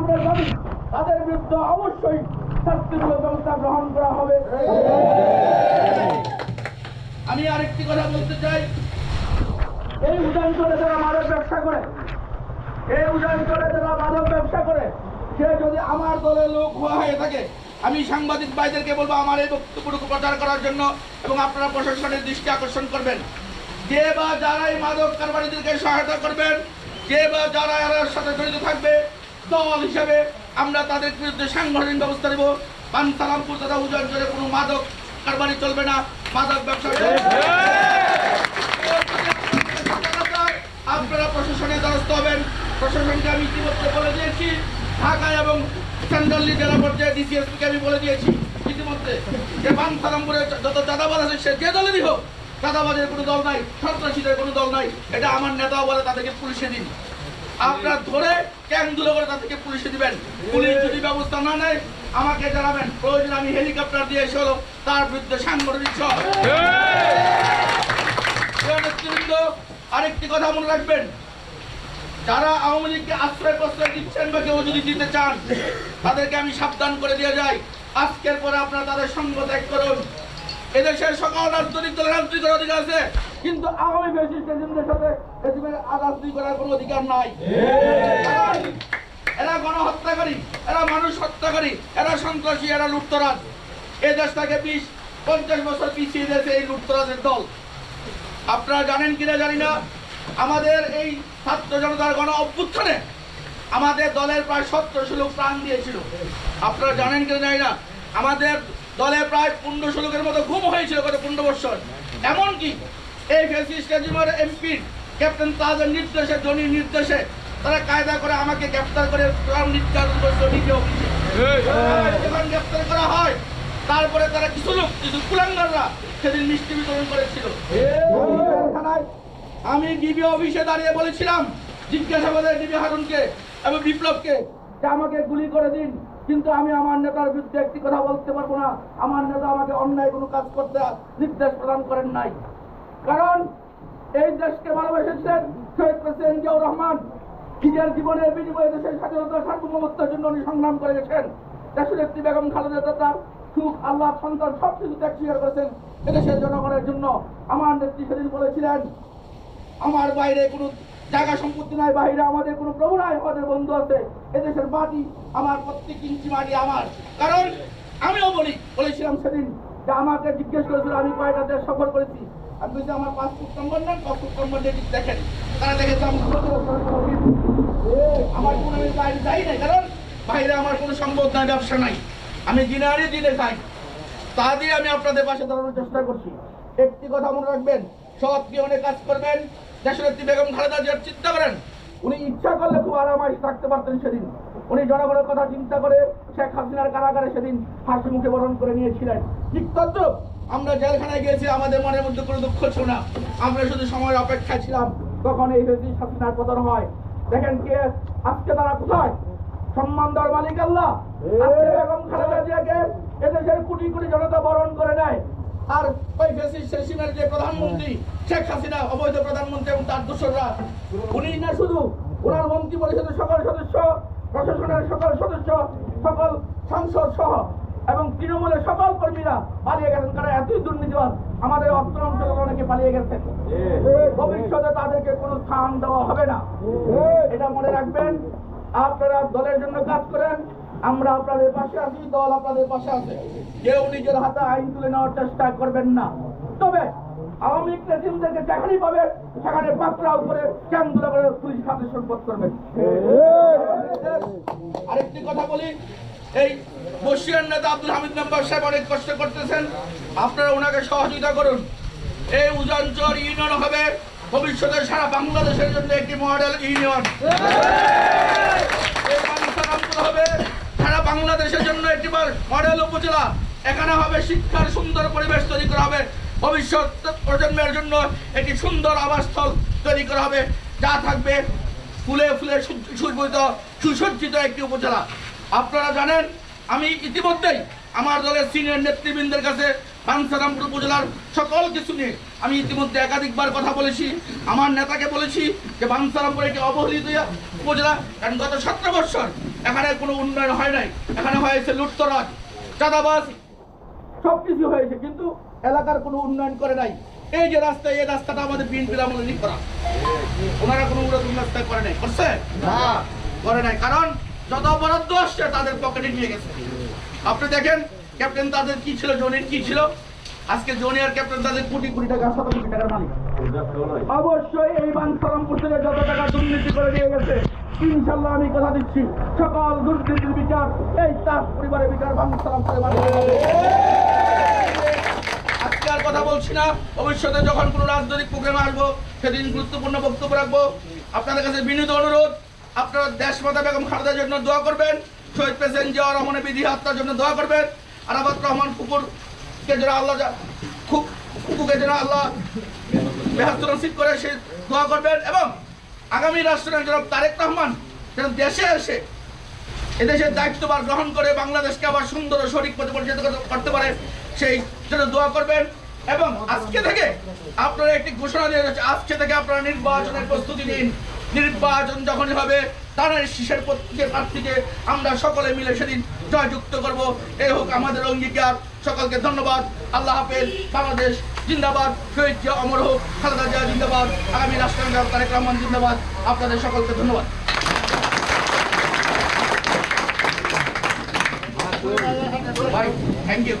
আমরা জানি তাদের বিরুদ্ধে অবশ্যই শাস্তিমূলক ব্যবস্থা গ্রহণ করা হবে। আমি আরেকটি কথা বলতে চাই। এই উদাহরণে যারা মাদক ব্যবসা করে এই উদাহরণে যারা মাদক ব্যবসা করে সে যদি আমার দলের লোক হওয়া হয়ে থাকে আমি সাংবাদিক ভাইদেরকে বলব আমার এই বক্তব্যটুকু প্রচার করার জন্য এবং আপনারা প্রশাসনের দৃষ্টি আকর্ষণ করবেন। যে বা যারাই মাদক কারবারিদেরকে সহায়তা করবেন যে বা যারা এর সাথে জড়িত থাকবে দল হিসাবে আমরা তাদের বিরুদ্ধে সাংগঠনিক ব্যবস্থা নেব। পানসালামপুর তথা উজানচরে কোনো মাদক কারবারি চলবে না। মাদক ব্যবসা আপনারা প্রশাসনের দ্বারস্থ হবেন। প্রশাসনকে আমি ইতিমধ্যে বলে দিয়েছি। ঢাকা এবং সেন্ট্রালি জেলা পর্যায়ে ডিসিএসপিকে আমি বলে দিয়েছি ইতিমধ্যে যে বানসালামপুরে যত চাঁদাবাজ আছে সে যে দলেরই হোক চাঁদাবাজের কোনো দল নাই সন্ত্রাসীদের কোনো দল নাই। এটা আমার নেতাও বলে তাদেরকে পুলিশে দিন। আপনারা ধরে ক্যাং দুলো করে তাদেরকে পুলিশে দিবেন। পুলিশ যদি ব্যবস্থা না নেয়, আমাকে জানাবেন। প্রয়োজন আমি হেলিকপ্টার দিয়ে এসে হলো, তার বিরুদ্ধে সাংগঠনিক আরেকটি কথা মনে রাখবেন। যারা আওয়ামী লীগকে আশ্রয় প্রশ্রয় দিচ্ছেন বা কেউ যদি দিতে চান, তাদেরকে আমি সাবধান করে দিয়ে যাই। আজকের পরে আপনারা তাদের সঙ্গ ত্যাগ করুন। এদেশের সকল রাজনৈতিক দলের রাজনীতি করার অধিকার আছে, কিন্তু আওয়ামী ফ্যাসিস্ট সাথে রেজিমের রাজনীতি করার কোনো অধিকার নাই। এরা গণহত্যাকারী এরা মানুষ হত্যাকারী এরা সন্ত্রাসী এরা লুটতরাজ। এই দেশটাকে বিশ পঞ্চাশ বছর পিছিয়ে দিয়েছে এই লুটতরাজের দল। আপনারা জানেন কিনা জানি না আমাদের এই ছাত্র জনতার গণ অভ্যুত্থানে আমাদের দলের প্রায় সত্তরশো লোক প্রাণ দিয়েছিল। আপনারা জানেন কিনা জানি না আমাদের দলে প্রায় পনেরোশো লোকের মতো ঘুম হয়েছিল গত পনেরো বছর। এমনকি এই ফেসিস কেজিমার এমপি ক্যাপ্টেন তাদের নির্দেশে জনির নির্দেশে তারা কায়দা করে আমাকে গ্রেপ্তার করে নির্যাতন নিজে অফিসে। যখন গ্রেপ্তার করা হয় তারপরে তারা কিছু লোক কিছু কুলাঙ্গাররা সেদিন মিষ্টি বিতরণ করেছিল। আমি ডিবি অফিসে দাঁড়িয়ে বলেছিলাম জিজ্ঞাসাবাদের ডিবি হারুনকে এবং বিপ্লবকে যে আমাকে গুলি করে দিন কিন্তু আমি আমার নেতার বিরুদ্ধে একটি কথা বলতে পারব না। আমার নেতা আমাকে অন্যায় কোনো কাজ করতে নির্দেশ প্রদান করেন নাই। কারণ এই দেশকে ভালোবেসেছেন শহীদ প্রেসিডেন্ট জিয়াউর রহমান। নিজের জীবনের বিনিময়ে দেশের স্বাধীনতা, সার্বভৌমত্বের জন্য উনি সংগ্রাম করে গেছেন। দেশের একটি বেগম খালেদা তার সুখ আল্লাহ সন্তান সব কিছু ত্যাগ স্বীকার করেছেন এদেশের জনগণের জন্য। আমার নেত্রী সেদিন বলেছিলেন, আমার বাইরে কোনো জায়গা সম্পত্তি নাই, বাইরে আমাদের কোনো প্রভু নাই, আমাদের বন্ধু আছে। এদেশের মাটি, আমার প্রত্যেক ইঞ্চি মাটি আমার। কারণ আমিও বলি, বলেছিলাম সেদিন যে আমাকে জিজ্ঞেস করেছিল, আমি কয়টা দেশ সফর করেছি? আমি বলছি, আমার পাসপোর্ট নম্বর নেন পাসপোর্ট নম্বর দিয়ে দেখেন। তারা দেখেছে আমি আমার কোনো আমি বাইরে যাই নাই। কারণ বাইরে আমার কোনো সম্পদ নাই, ব্যবসা নাই। আমি দিনে আনি দিনে খাই। তা দিয়ে আমি আপনাদের পাশে দাঁড়ানোর চেষ্টা করছি। একটি কথা মনে রাখবেন, সৎ নিয়মে কাজ করবেন। একটি বেগম খালেদা জিয়ার চিন্তা করেন উনি ইচ্ছা করলে খুব আরামাই থাকতে পারতেন সেদিন। উনি জনগণের কথা চিন্তা করে শেখ হাসিনার কারাগারে সেদিন হাসি মুখে বরণ করে নিয়েছিলেন। ঠিক তদ্রুপ, আমরা জেলখানায় গিয়েছি, আমাদের মনের মধ্যে কোনো দুঃখ ছিল না। আমরা শুধু সময়ের অপেক্ষায় ছিলাম। তখন এই শেখ হাসিনার পতন হয়। দেখেন কে, আজকে তারা কোথায়? সম্মান দেওয়ার মালিক আল্লাহ। বেগম খালেদা জিয়াকে এদেশের কোটি কোটি জনতা বরণ করে নেয়। আর ওই ফেসিস শেষিমের যে প্রধানমন্ত্রী, শেখ হাসিনা অবৈধ প্রধানমন্ত্রী এবং তার দোসররা, উনি না শুধু ওনার মন্ত্রী পরিষদের সকল সদস্য, প্রশাসনের সকল সদস্য, সকল সাংসদ সহ এবং তৃণমূলের সকল কর্মীরা পালিয়ে গেছেন। কারণ এতই দুর্নীতিবাদ আমাদের অর্থ অঞ্চলে অনেকে পালিয়ে গেছেন ভবিষ্যতে তাদেরকে কোনো স্থান দেওয়া হবে না। এটা মনে রাখবেন। আপনারা দলের জন্য কাজ করেন। আমরা আপনাদের পাশে আছি, দল আপনাদের পাশে আছে। কেউ নিজের হাতে আইন তুলে নেওয়ার চেষ্টা করবেন না। তবে আওয়ামী লীগ নেতৃত্বদেরকে যেখানেই পাবে, সেখানে পাকড়াও করে ক্যাম্পগুলো করে পুলিশ হাতে সম্পদ করবেন আরেকটি কথা বলি, এই বসিয়ার নেতা আব্দুল হামিদ মেম্বার সাহেব অনেক কষ্ট করতেছেন। আপনারা ওনাকে সহযোগিতা করুন। এই উজানচর ইউনিয়ন হবে, ভবিষ্যতে সারা বাংলাদেশের জন্য একটি মডেল ইউনিয়ন। হবে, সারা বাংলাদেশের জন্য একটি মডেল উপজেলা। এখানে হবে শিক্ষার সুন্দর পরিবেশ তৈরি করা হবে। ভবিষ্যৎ প্রজন্মের জন্য একটি সুন্দর আবাসস্থল তৈরি করা হবে, যা থাকবে ফুলে ফুলে সুসজ্জিত সুসজ্জিত একটি উপজেলা। আপনারা জানেন, আমি ইতিমধ্যেই আমার দলের সিনিয়র নেতৃবৃন্দের কাছে বাঞ্ছারামপুর উপজেলার সকল কিছু নিয়ে আমি ইতিমধ্যে একাধিকবার কথা বলেছি। আমার নেতাকে বলেছি যে বাঞ্ছারামপুর একটি অবহেলিত উপজেলা, কারণ গত সতেরো বছর এখানে কোনো উন্নয়ন হয় নাই। এখানে হয়েছে লুটতরাজ, চাঁদাবাজ সবকিছু হয়েছে, কিন্তু এলাকার কোনো উন্নয়ন করে নাই। এই যে রাস্তা এই রাস্তাটা আমাদের বিএনপির আমলে করা। ওনারা কোনো উন্নতন রাস্তা করে নাই। করছে? না, করে নাই। কারণ যত বরাদ্দ আসছে, তাদের পকেটে নিয়ে গেছে। আপনি দেখেন, ক্যাপ্টেন তাদের কি ছিল, জনির কি ছিল? আজকে জুনিয়র ক্যাপ্টেন তাদের কোটি কোটি টাকা, শত কোটি টাকার মালিক। অবশ্যই এই বানসারামপুর থেকে যত টাকা দুর্নীতি করে নিয়ে গেছে ইনশাল্লাহ আমি কথা দিচ্ছি। সকল দুর্নীতির বিচার, এই তার পরিবারের বিচার বানসারামপুরে মানুষের হবে। আজকে আর কথা বলছি না। ভবিষ্যতে যখন কোনো রাজনৈতিক প্রোগ্রামে আসব, সেদিন গুরুত্বপূর্ণ বক্তব্য রাখব। আপনাদের কাছে বিনীত অনুরোধ, আপনারা দেশমাতা বেগম খালেদার জন্য দোয়া করবেন, শহীদ প্রেসিডেন্ট জিয়া রহমানের বিধি হত্যার জন্য দোয়া করবেন, আরাফাত রহমান কুকুরকে যেন আল্লাহ খুব কুকুরকে যেন আল্লাহ বেহাস্ত নসিব করে সে দোয়া করবেন এবং আগামী রাষ্ট্রনায়ক জনাব তারেক রহমান যেন দেশে এসে এদেশের দায়িত্বভার গ্রহণ করে বাংলাদেশকে আবার সুন্দর ও সঠিক পথে পরিচালিত করতে পারে, সেই জন্য দোয়া করবেন। এবং আজকে থেকে আপনারা একটি ঘোষণা দিয়ে যাচ্ছে। আজকে থেকে আপনারা নির্বাচনের প্রস্তুতি নিন। নির্বাচন যখনই হবে তার শীষের প্রত্যেকের প্রার্থীকে আমরা সকলে মিলে সেদিন জয়যুক্ত করব। এই হোক আমাদের অঙ্গীকার। সকলকে ধন্যবাদ। আল্লাহ হাফেজ। বাংলাদেশ জিন্দাবাদ। শহীদ জিয়া অমর হোক। খালেদা জিয়া জিন্দাবাদ। আগামী রাষ্ট্রনায়ক তারেক রহমান জিন্দাবাদ। আপনাদের সকলকে ধন্যবাদ। ভাই থ্যাংক ইউ